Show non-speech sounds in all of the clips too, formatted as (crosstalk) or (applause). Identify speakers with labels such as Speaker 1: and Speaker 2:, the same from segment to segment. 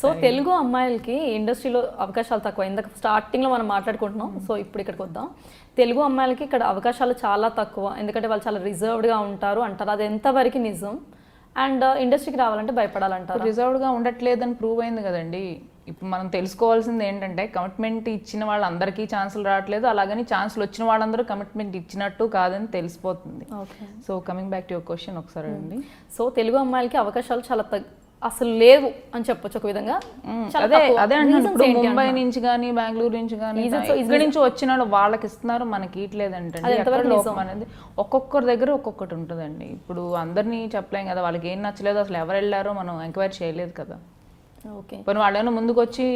Speaker 1: So Telugu అమ్మాయిలకి ఇండస్ట్రీలో అవకాశాలు తక్కువ. ఇందాక స్టార్టింగ్లో మనం మాట్లాడుకుంటున్నాం. సో ఇప్పుడు ఇక్కడికి వద్దాం. తెలుగు అమ్మాయిలకి ఇక్కడ అవకాశాలు చాలా తక్కువ. ఎందుకంటే వాళ్ళు చాలా రిజర్వ్డ్గా ఉంటారు అంటారు. అది ఎంతవరకు నిజం? అండ్ ఇండస్ట్రీకి రావాలంటే భయపడాలంటారు?
Speaker 2: రిజర్వ్డ్గా ఉండట్లేదని ప్రూవ్ అయింది కదండి. ఇప్పుడు మనం తెలుసుకోవాల్సింది ఏంటంటే కమిట్మెంట్ ఇచ్చిన వాళ్ళందరికీ ఛాన్సులు రావట్లేదు. అలాగని ఛాన్సులు వచ్చిన వాళ్ళందరూ కమిట్మెంట్ ఇచ్చినట్టు కాదని తెలిసిపోతుంది.
Speaker 1: Okay
Speaker 2: so coming back to your question ఒకసారి అండి.
Speaker 1: సో తెలుగు అమ్మాయిలకి అవకాశాలు చాలా అసలు లేవు అని చెప్పొచ్చు ఒక విధంగా.
Speaker 2: అదే. అదే ఇప్పుడు ముంబై నుంచి కానీ బెంగళూరు నుంచి కానీ ఇక్కడి నుంచి వచ్చిన వాళ్ళు వాళ్ళకి ఇస్తున్నారు మనకి లోపం అనేది ఒక్కొక్కరి దగ్గర ఒక్కొక్కటి ఉంటుందండి. ఇప్పుడు అందరినీ చెప్పలేం కదా వాళ్ళకి ఏం నచ్చలేదు అసలు ఎవరు వెళ్ళారో మనం ఎంక్వైరీ చేయలేదు కదా.
Speaker 1: ఓకే.
Speaker 2: పోనీ వాళ్ళేమో ముందుకు వచ్చి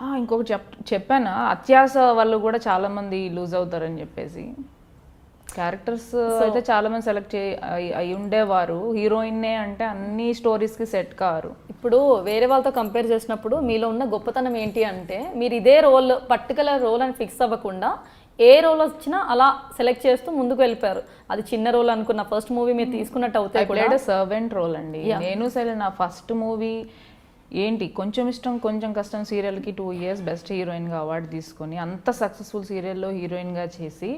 Speaker 2: "ఆ, ఇంకొకటి చెప్ చెప్పానా? అత్యాస వాళ్ళు కూడా చాలా మంది లూజ్ అవుతారని చెప్పేసి. క్యారెక్టర్స్ అయితే చాలా మంది సెలెక్ట్ చే అయి- ఉండేవారు. హీరోయిన్నే అంటే అన్ని స్టోరీస్కి సెట్ కారు.
Speaker 1: ఇప్పుడు వేరే వాళ్ళతో కంపేర్ చేసినప్పుడు మీలో ఉన్న గొప్పతనం ఏంటి అంటే మీరు ఇదే రోల్ పర్టికులర్ రోల్ అని ఫిక్స్ అవ్వకుండా ఏ రోల్ వచ్చినా అలా సెలెక్ట్ చేస్తూ ముందుకు వెళ్ళిపోయారు. అది చిన్న రోల్ అనుకున్న ఫస్ట్ మూవీ మీరు తీసుకున్నట్టు అవుతాయి
Speaker 2: సర్వెంట్ రోల్ అండి. నేను సరే నా ఫస్ట్ మూవీ ఏంటి? కొంచెం ఇష్టం కొంచెం కష్టం సీరియల్కి టూ ఇయర్స్ బెస్ట్ హీరోయిన్గా అవార్డు తీసుకొని అంత సక్సెస్ఫుల్ సీరియల్లో హీరోయిన్గా చేసి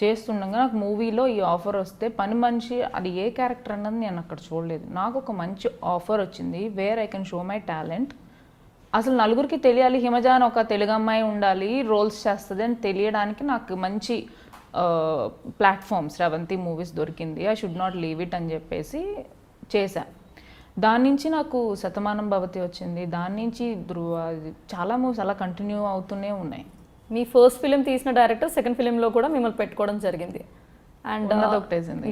Speaker 2: చేస్తుండగా నాకు మూవీలో ఈ ఆఫర్ వస్తే పని మనిషి అది ఏ క్యారెక్టర్ అన్నది నేను అక్కడ చూడలేదు. నాకు ఒక మంచి ఆఫర్ వచ్చింది where I can show my talent అసలు నలుగురికి తెలియాలి హిమజ అని ఒక తెలుగు అమ్మాయి ఉండాలి రోల్స్ చేస్తుంది అని తెలియడానికి నాకు మంచి ప్లాట్ఫామ్స్ శ్రవంతి మూవీస్ దొరికింది. I should not leave it అని చెప్పేసి చేశా. దాని నుంచి నాకు శతమానం భవతి వచ్చింది. దాని నుంచి ధృవ చాలా మూవీస్ అలా కంటిన్యూ అవుతూనే ఉన్నాయి.
Speaker 1: మీ ఫస్ట్ ఫిలిం తీసిన డైరెక్టర్ సెకండ్ ఫిలింలో కూడా మిమ్మల్ని పెట్టుకోవడం జరిగింది. And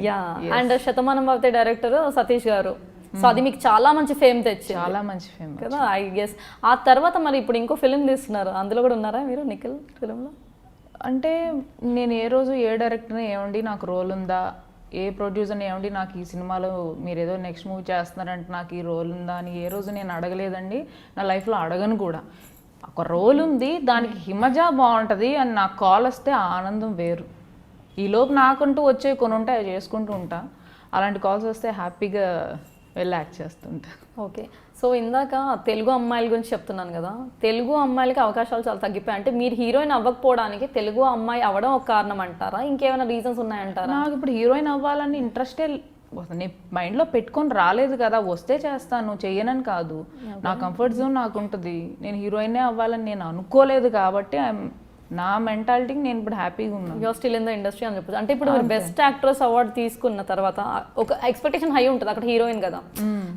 Speaker 1: yeah and Shatamanam Bhavati director Satish గారు. సో అది మీకు చాలా మంచి ఫేమ్ తెచ్చింది.
Speaker 2: చాలా మంచి ఫేమస్
Speaker 1: కదా? ఐ గెస్ ఆ తర్వాత మరి ఇప్పుడు ఇంకో ఫిలిం తీస్తున్నారు. అందులో కూడా ఉన్నారా మీరు నిఖిల్ ఫిలింలో
Speaker 2: అంటే నేను ఏ రోజు ఏ డైరెక్టర్ ఏమండి నాకు రోల్ ఉందా? ఏ ప్రొడ్యూసర్ ఏమండి నాకు ఈ సినిమాలో మీరు ఏదో నెక్స్ట్ మూవీ చేస్తున్నారంటే నాకు ఈ రోల్ ఉందా అని ఏ రోజు నేను అడగలేదండి. నా లైఫ్లో అడగను కూడా. ఒక రోల్ ఉంది దానికి హిమజ బాగుంటుంది అని నాకు కాల్ వస్తే ఆనందం వేరు. ఈలోపు నాకంటూ వచ్చే కొన్ని ఉంటాయి అవి చేసుకుంటూ ఉంటా. అలాంటి కాల్స్ వస్తే హ్యాపీగా వెళ్ళి యాక్ట్ చేస్తుంటా.
Speaker 1: ఓకే. సో ఇందాక తెలుగు అమ్మాయిల గురించి చెప్తున్నాను కదా తెలుగు అమ్మాయిలకి అవకాశాలు చాలా తగ్గిపోయాయి. అంటే మీరు హీరోయిన్ అవ్వకపోవడానికి తెలుగు అమ్మాయి అవ్వడం ఒక కారణం అంటారా? ఇంకేమైనా రీజన్స్ ఉన్నాయంటారా?
Speaker 2: నాకు ఇప్పుడు హీరోయిన్ అవ్వాలని ఇంట్రెస్టే నేను మైండ్లో పెట్టుకొని రాలేదు కదా వస్తే చేస్తాను చెయ్యనని కాదు. నా కంఫర్ట్ జోన్ నాకు ఉంటుంది నేను హీరోయినే అవ్వాలని నేను అనుకోలేదు కాబట్టి I'm- నా మెంటాలిటీకి నేను ఇప్పుడు హ్యాపీగా ఉన్నాను.
Speaker 1: You're still in the industry అని చెప్పచ్చు. అంటే ఇప్పుడు బెస్ట్ యాక్ట్రెస్ అవార్డు తీసుకున్న తర్వాత ఒక ఎక్స్పెక్టేషన్ హై ఉంటుంది. అక్కడ హీరోయిన్ కదా.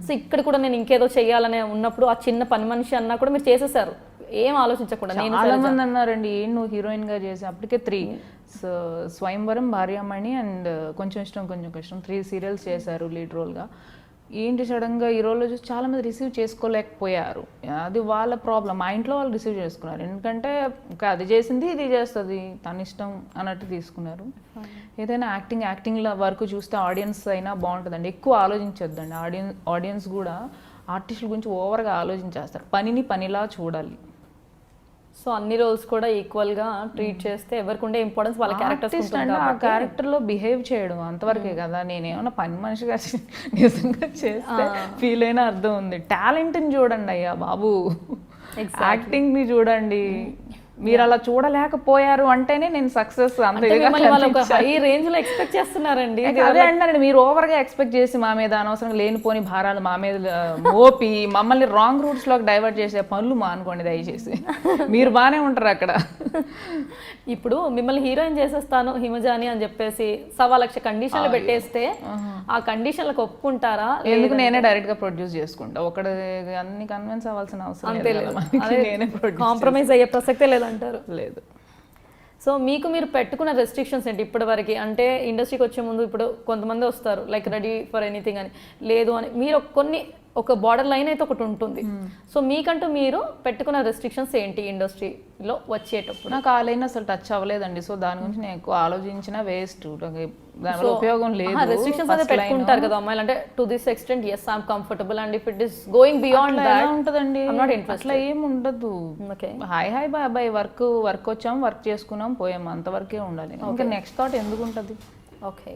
Speaker 1: సో ఇక్కడ కూడా నేను ఇంకేదో చెయ్యాలనే ఉన్నప్పుడు ఆ చిన్న పని మనిషి అన్నా కూడా మీరు చేసేసారు. ఏం ఆలోచించకుండా నేను
Speaker 2: చాలా మంది అన్నారండి ఏం నువ్వు హీరోయిన్గా చేసి? అప్పటికే త్రీ సో స్వయంవరం భార్యామణి అండ్ కొంచెం ఇష్టం కొంచెం కష్టం. త్రీ సీరియల్స్ చేశారు లీడ్ రోల్గా ఏంటి సడన్గా ఈ రోల్లో చూసి చాలా మంది రిసీవ్ చేసుకోలేకపోయారు. అది వాళ్ళ ప్రాబ్లం మా ఇంట్లో వాళ్ళు రిసీవ్ చేసుకున్నారు. ఎందుకంటే అది చేసింది ఇది చేస్తుంది తన ఇష్టం అన్నట్టు తీసుకున్నారు. ఏదైనా యాక్టింగ్ యాక్టింగ్ వరకు చూస్తే ఆడియన్స్ అయినా బాగుంటుందండి. ఎక్కువ ఆలోచించొద్దండి. ఆడియన్స్ ఆడియన్స్ కూడా ఆర్టిస్టుల గురించి ఓవర్గా ఆలోచించేస్తారు. పనిని పనిలా చూడాలి.
Speaker 1: సో అన్ని రోల్స్ కూడా ఈక్వల్గా ట్రీట్ చేస్తే ఎవరికి ఉండే ఇంపార్టెన్స్ వాళ్ళ క్యారెక్టర్స్
Speaker 2: ఆ క్యారెక్టర్లో బిహేవ్ చేయడం అంతవరకే కదా. నేనేమన్నా పని మనిషిగా (laughs) నిజంగా చేస్తే ఫీల్ అయినా అర్థం ఉంది. టాలెంట్ని చూడండి అయ్యా బాబు. యాక్టింగ్ని చూడండి. మీరు అలా చూడలేకపోయారు అంటేనే నేను సక్సెస్
Speaker 1: హై రేంజ్లో ఎక్స్పెక్ట్ చేస్తున్నారండి.
Speaker 2: అదే అంటారండి మీరు ఓవర్గా ఎక్స్పెక్ట్ చేసి మా మీద అనవసరంగా లేనిపోని భారాలు మా మీద మోపి మమ్మల్ని రాంగ్ రూట్స్లోకి డైవర్ట్ చేసే పనులు మానుకోండి దయచేసి. మీరు బాగానే ఉంటారు అక్కడ.
Speaker 1: ఇప్పుడు మిమ్మల్ని హీరోయిన్ చేసేస్తాను హిమజాని అని చెప్పేసి సవా లక్ష కండిషన్లు పెట్టేస్తే ఆ కండిషన్లకు ఒప్పుకుంటారా?
Speaker 2: ఎందుకు నేనే డైరెక్ట్గా ప్రొడ్యూస్ చేసుకుంటా? ఒకటి అన్ని కన్విన్స్ అవ్వాల్సిన అవసరం లేదు
Speaker 1: కాంప్రమైజ్ అయ్యే ప్రసక్తే లేదంటారు
Speaker 2: లేదు.
Speaker 1: సో మీకు మీరు పెట్టుకున్న రెస్ట్రిక్షన్స్ ఏంటి ఇప్పటి వరకు అంటే ఇండస్ట్రీకి వచ్చే ముందు ఇప్పుడు కొంతమంది వస్తారు లైక్ రెడీ ఫర్ ఎనీథింగ్ అని. లేదు అని. మీరు కొన్ని ఒక బార్డర్ లైన్ అయితే ఒకటి ఉంటుంది. సో మీకంటూ మీరు పెట్టుకున్న రెస్ట్రిక్షన్స్ ఏంటి ఇండస్ట్రీలో వచ్చేటప్పుడు?
Speaker 2: నాకు ఆ లైన్ అసలు టచ్ అవ్వలేదండి. సో దాని గురించి నేను ఎక్కువ ఆలోచించిన వేస్ట్ దానివల్ల ఉపయోగం లేదు.
Speaker 1: రెస్ట్రిక్షన్స్ అయితే పెట్టుకుంటారు కదా అమ్మాయిలు. అంటే to this extent yes I'm comfortable and if it is going beyond that
Speaker 2: ఉంటదండి?
Speaker 1: Not interested.
Speaker 2: అట్లా ఏం ఉండదు.
Speaker 1: Okay
Speaker 2: hi hi bye bye work work వచ్చాం వర్క్ చేసుకున్నాం పోయాం. అంతవరకే ఉండాలి. ఇంకా నెక్స్ట్ థాట్ ఎందుకు ఉంటుంది?
Speaker 1: ఓకే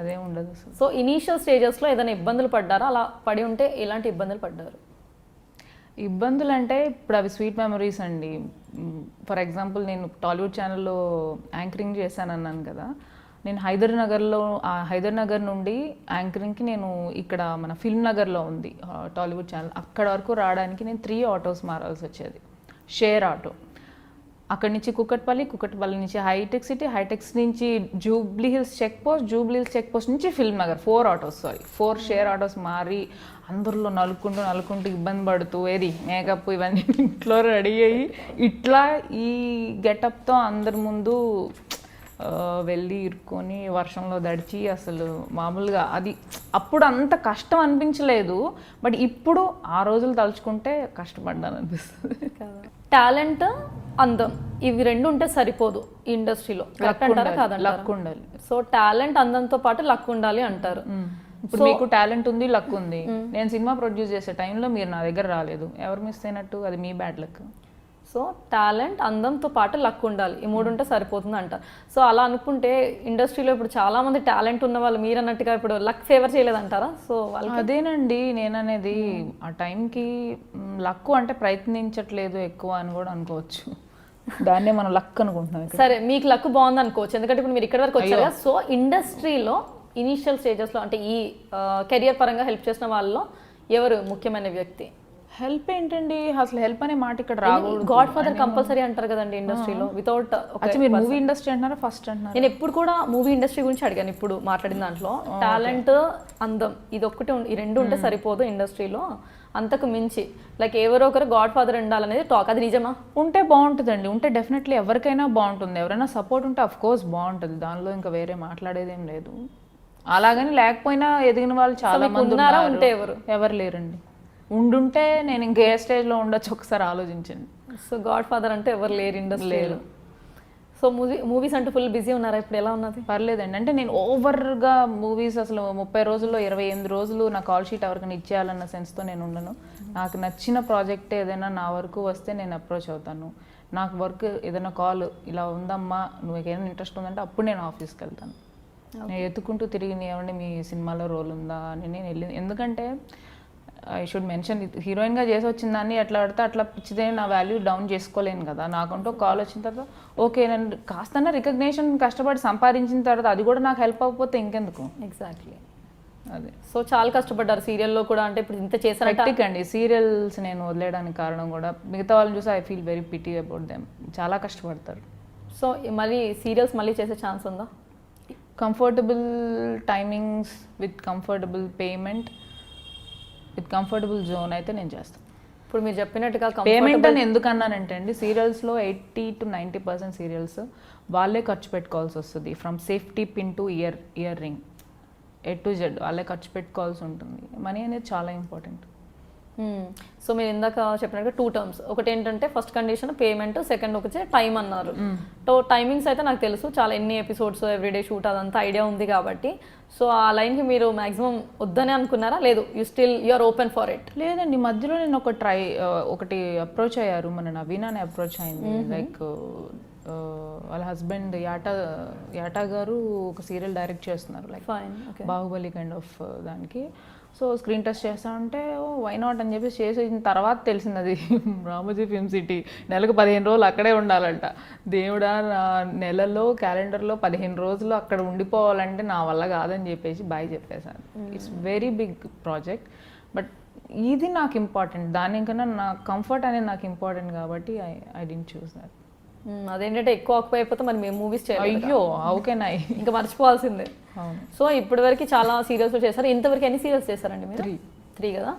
Speaker 2: అదే ఉండదు
Speaker 1: సో ఇనీషియల్ స్టేజెస్లో ఏదైనా ఇబ్బందులు పడ్డారా? అలా పడి ఉంటే ఎలాంటి ఇబ్బందులు పడ్డారు?
Speaker 2: ఇబ్బందులు అంటే ఇప్పుడు అవి స్వీట్ మెమరీస్ అండి. ఫర్ ఎగ్జాంపుల్ నేను టాలీవుడ్ ఛానల్లో యాంకరింగ్ చేశాను అన్నాను కదా. నేను హైదర్ నగర్లో ఆ హైదర్ నగర్ నుండి యాంకరింగ్కి నేను ఇక్కడ మన ఫిల్మ్ నగర్లో ఉంది టాలీవుడ్ ఛానల్. అక్కడ వరకు రావడానికి నేను త్రీ ఆటోస్ మారాల్సి వచ్చేది. Share auto. అక్కడి నుంచి కుకట్పల్లి కుకట్పల్లి నుంచి హైటెక్ సిటీ హైటెక్స్ నుంచి Jubilee Hills check post Jubilee Hills check post నుంచి film Nagar four autos sorry four share autos మారి అందరిలో నలుకుంటూ నలుకుంటూ ఇబ్బంది పడుతూ ఏది మేకప్ ఇవన్నీ (laughs) ఇంట్లో రెడీ అయ్యి ఇట్లా ఈ గెటప్తో అందరి ముందు వెళ్ళి ఇరుక్కొని వర్షంలో దడిచి అసలు మామూలుగా అది అప్పుడు అంత కష్టం అనిపించలేదు. బట్ ఇప్పుడు ఆ రోజులు తలుచుకుంటే కష్టపడ్డాను అనిపిస్తుంది
Speaker 1: టాలెంట్ అందం. ఇవి రెండు ఉంటే సరిపోదు ఇండస్ట్రీలో. కరెక్ట్ అంటారా? కాదంటారా?
Speaker 2: లక్ ఉండాలి.
Speaker 1: సో టాలెంట్ అందంతో పాటు లక్ ఉండాలి అంటారు.
Speaker 2: ఇప్పుడు మీకు టాలెంట్ ఉంది లక్ ఉంది. నేను సినిమా ప్రొడ్యూస్ చేసే టైంలో మీరు నా దగ్గర రాలేదు. ఎవరు మిస్ అయినట్టు? అది మీ బ్యాడ్ లక్.
Speaker 1: సో టాలెంట్ అందంతో పాటు లక్ ఉండాలి. ఈ మూడు ఉంటే సరిపోతుంది అంటారు. సో అలా అనుకుంటే ఇండస్ట్రీలో ఇప్పుడు చాలా మంది టాలెంట్ ఉన్న వాళ్ళు మీరు అన్నట్టుగా ఇప్పుడు లక్ ఫేవర్ చేయలేదంటారా? సో వాళ్ళు
Speaker 2: అదేనండి నేననేది ఆ టైంకి లక్ అంటే ప్రయత్నించట్లేదు ఎక్కువ అని కూడా అనుకోవచ్చు. దాన్నే మనం లక్ అనుకుంటున్నాం.
Speaker 1: సరే మీకు లక్ బాగుంది అనుకోవచ్చు ఎందుకంటే ఇప్పుడు మీరు ఇక్కడ వరకు వచ్చారు సో ఇండస్ట్రీలో ఇనీషియల్ స్టేజెస్లో అంటే ఈ కెరియర్ పరంగా హెల్ప్ చేసిన వాళ్ళలో ఎవరు ముఖ్యమైన వ్యక్తి?
Speaker 2: హెల్ప్ ఏంటండి? అసలు హెల్ప్ అనే మాట ఇక్కడ రాకూడదు.
Speaker 1: గాడ్ ఫాదర్ కంపల్సరీ అంటారు కదండి ఇండస్ట్రీలో వితౌట్
Speaker 2: మీరు మూవీ ఇండస్ట్రీ అంటున్నారా? ఫస్ట్ అంటున్నారా?
Speaker 1: నేను ఎప్పుడు కూడా మూవీ ఇండస్ట్రీ గురించి అడిగాను ఇప్పుడు మాట్లాడిన దాంట్లో. టాలెంట్ అందం ఇది ఒక్కటే ఈ రెండు ఉంటే సరిపోదు ఇండస్ట్రీలో అంతకు మించి. లైక్ ఎవరో ఒకరు గాడ్ ఫాదర్ ఉండాలనేది టాక్ అది నిజమా?
Speaker 2: ఉంటే బాగుంటుందండి. ఉంటే డెఫినెట్లీ ఎవరికైనా బాగుంటుంది. ఎవరైనా సపోర్ట్ ఉంటే అఫ్ కోర్స్ బాగుంటుంది. దానిలో ఇంకా వేరే మాట్లాడేదేం లేదు. అలాగని లేకపోయినా ఎదిగిన వాళ్ళు చాలా మంది?
Speaker 1: ఉన్నారు. ఉంటే ఎవరు?
Speaker 2: ఎవరు లేరండి. ఉండుంటే నేను ఇంకే స్టేజ్లో ఉండొచ్చు ఒకసారి ఆలోచించండి
Speaker 1: సో గాడ్ ఫాదర్ అంటే ఎవరు లేరు ఇండస్ట్రీలో. సో మూవీ మూవీస్ అంటే ఫుల్ బిజీ ఉన్నారా? ఇప్పుడు ఎలా ఉన్నది?
Speaker 2: పర్లేదండి. అంటే నేను ఓవర్గా మూవీస్ అసలు ముప్పై రోజుల్లో ఇరవై ఎనిమిది రోజులు నా కాల్ షీట్ ఎవరికైనా ఇచ్చేయాలన్న సెన్స్తో నేను ఉండను. నాకు నచ్చిన ప్రాజెక్ట్ ఏదైనా నా వరకు వస్తే నేను అప్రోచ్ అవుతాను. నాకు వర్క్ ఏదైనా కాల్ ఇలా ఉందమ్మా నువ్వు ఏదైనా ఇంట్రెస్ట్ ఉందంటే అప్పుడు నేను ఆఫీస్కి వెళ్తాను. నేను ఎత్తుకుంటూ తిరిగి "నీ ఏమండి మీ సినిమాలో రోల్ ఉందా? అని నేను వెళ్ళి ఎందుకంటే ఐ షుడ్ మెన్షన్ హీరోయిన్గా చేసి వచ్చిన దాన్ని ఎట్లా పడితే అట్లా పిచ్చిదే నా వాల్యూ డౌన్ చేసుకోలేను కదా. నాకంటూ కాల్ వచ్చిన తర్వాత ఓకే నేను కాస్తన్నా రికగ్నేషన్ కష్టపడి సంపాదించిన తర్వాత అది కూడా నాకు హెల్ప్ అవ్వకపోతే ఇంకెందుకు?
Speaker 1: ఎగ్జాక్ట్లీ
Speaker 2: అదే.
Speaker 1: సో చాలా కష్టపడ్డారు సీరియల్లో కూడా అంటే ఇప్పుడు ఇంత
Speaker 2: హెక్టిక్ అండి సీరియల్స్ నేను వదిలేయడానికి కారణం కూడా మిగతా వాళ్ళని చూసి I feel very pity about them చాలా కష్టపడతారు.
Speaker 1: సో మళ్ళీ సీరియల్స్ మళ్ళీ చేసే ఛాన్స్ ఉందా?
Speaker 2: Comfortable timings with comfortable payment with comfortable zone అయితే నేను చేస్తాను
Speaker 1: ఇప్పుడు మీరు చెప్పినట్టుగా
Speaker 2: పేమెంట్ అని ఎందుకు అన్నానంటే అండి సీరియల్స్లో eighty to ninety percent serials వాళ్ళే ఖర్చు పెట్టుకోవాల్సి వస్తుంది. From safety pin to ear earring A to Z వాళ్ళే ఖర్చు పెట్టుకోవాల్సి ఉంటుంది. మనీ అనేది చాలా ఇంపార్టెంట్
Speaker 1: సో మీరు ఇందాక చెప్పినట్టుగా టూ టర్మ్స్ ఒకటి ఏంటంటే ఫస్ట్ కండిషన్ పేమెంట్ సెకండ్ వచ్చి టైం అన్నారు. సో టైమింగ్స్ అయితే నాకు తెలుసు. చాలా ఎన్ని ఎపిసోడ్స్ ఎవ్రీడే షూట్ అదంతా ఐడియా ఉంది కాబట్టి. సో ఆ లైన్కి మీరు మాక్సిమం వద్దనే అనుకున్నారా? లేదు. You still you are open for it
Speaker 2: లేదండి. మధ్యలో నేను ఒక ట్రై ఒకటి అప్రోచ్ అయ్యారు. మన నవీన అని అప్రోచ్ అయింది. లైక్ వాళ్ళ హస్బెండ్ యాటా యాటా గారు ఒక సీరియల్ డైరెక్ట్ చేస్తున్నారు లైక్ బాహుబలి కైండ్ ఆఫ్ దానికి. సో స్క్రీన్ టెస్ట్ చేస్తా ఉంటే ఓ వై నాట్ అని చెప్పి చేసిన తర్వాత తెలిసింది అది (laughs) రామోజీ ఫిల్మ్ సిటీ నెలకు పదిహేను రోజులు అక్కడే ఉండాలంట. దేవుడా నా నెలలో క్యాలెండర్లో పదిహేను రోజులు అక్కడ ఉండిపోవాలంటే నా వల్ల కాదని చెప్పేసి బాయ్ చెప్పేశాను it's very big project but ఇది నాకు ఇంపార్టెంట్ దానికన్నా నా కంఫర్ట్ అనేది నాకు ఇంపార్టెంట్ కాబట్టి I I didn't choose that
Speaker 1: అదేంటంటే ఎక్కువ ఆక్యుపై అయిపోతే మరి మేము మూవీస్ చేయాలి
Speaker 2: అయ్యో హౌ కెన్ ఐ
Speaker 1: ఇంకా మర్చిపోవాల్సిందే. సో ఇప్పటివరకు చాలా సీరియల్స్ చేశారు? ఇంతవరకు ఎన్ని సీరియల్స్ చేశారండి మీరు? త్రీ కదా?